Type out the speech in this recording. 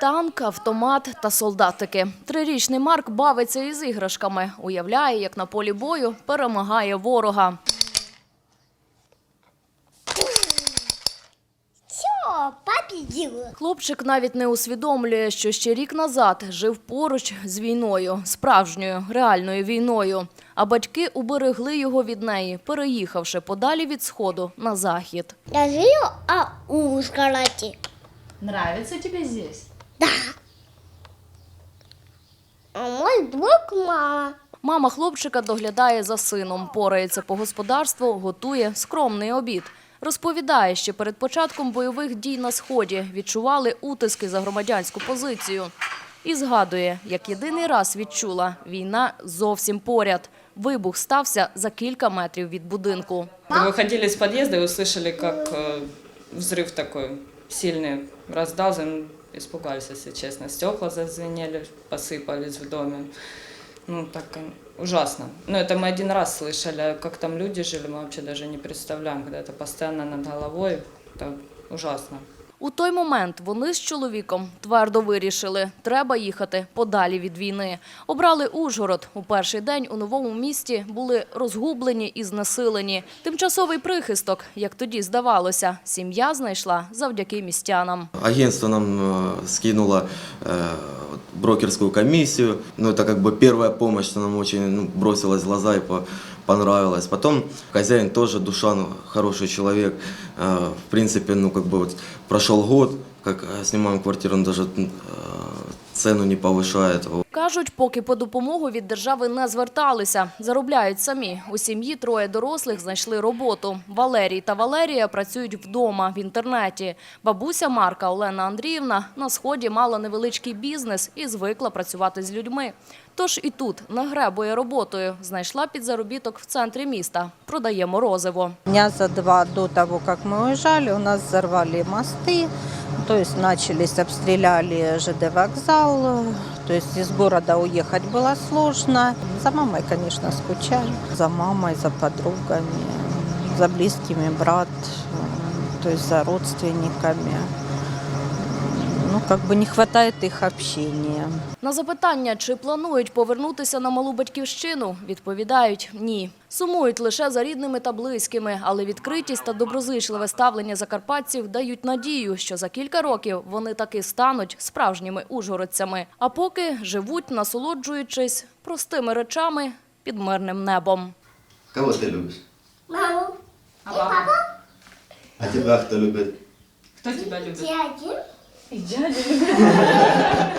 Танк, автомат та солдатики. Трирічний Марк бавиться із іграшками. Уявляє, як на полі бою перемагає ворога. Хлопчик навіть не усвідомлює, що ще рік назад жив поруч з війною, справжньою, реальною війною. А батьки уберегли його від неї, переїхавши подалі від сходу на захід. Я жила а Ужгороде. Нравиться тобі здесь? А мой друг мама. Мама хлопчика доглядає за сином, порається по господарству, готує скромний обід. Розповідає, що перед початком бойових дій на сході відчували утиски за громадянську позицію. І згадує, як єдиний раз відчула війна зовсім поряд. Вибух стався за кілька метрів від будинку. Выходили из подъезда и услышали, как э, взрыв такой сильный раздался. Ну, Испугались, если честно. Стекла зазвенели, посыпались в доме. Ну, так э, ужасно. Но это мы один раз слышали, а как там люди жили, мы вообще даже не представляем, когда это постоянно над головой. Это ужасно. У той момент вони з чоловіком твердо вирішили, треба їхати подалі від війни. Обрали Ужгород. У перший день у новому місті були розгублені і знесилені. Тимчасовий прихисток, як тоді здавалося, сім'я знайшла завдяки містянам. Агентство нам э, скинуло э, вот брокерскую комиссию. Ну, это как бы первая помощь, что нам очень ну, бросилась в глаза и по- понравилось. Потом хозяин тоже душа, ну, хороший человек. Э, в принципе, ну, как бы вот прошел год, как э, снимаем квартиру, он даже э, цену не повышает. Кажуть, поки по допомогу від держави не зверталися, заробляють самі. У сім'ї троє дорослих знайшли роботу. Валерій та Валерія працюють вдома в інтернеті. Бабуся Марка Олена Андріївна на сході мала невеличкий бізнес і звикла працювати з людьми. Тож і тут не гребує роботою. Знайшла підзаробіток в центрі міста. Продає морозиво. Дня за два до того, как мы уезжали, у нас взорвали мосты, то есть начались, обстреляли ЖД вокзал, то есть из города уехать было сложно. За мамой, конечно, скучаю, за мамой, за подругами, за близкими, брат, то есть за родственниками. Ну, как бы не хватает их общения. На запитання, чи планують повернутися на малу батьківщину, відповідають ні. Сумують лише за рідними та близькими, але відкритість та доброзичливе ставлення закарпатців дають надію, що за кілька років вони таки стануть справжніми ужгородцями. А поки живуть, насолоджуючись простими речами під мирним небом. Кого ты любишь? Маму. А папа? А тебя кто любит? Кто тебя любит? 你 judge 了。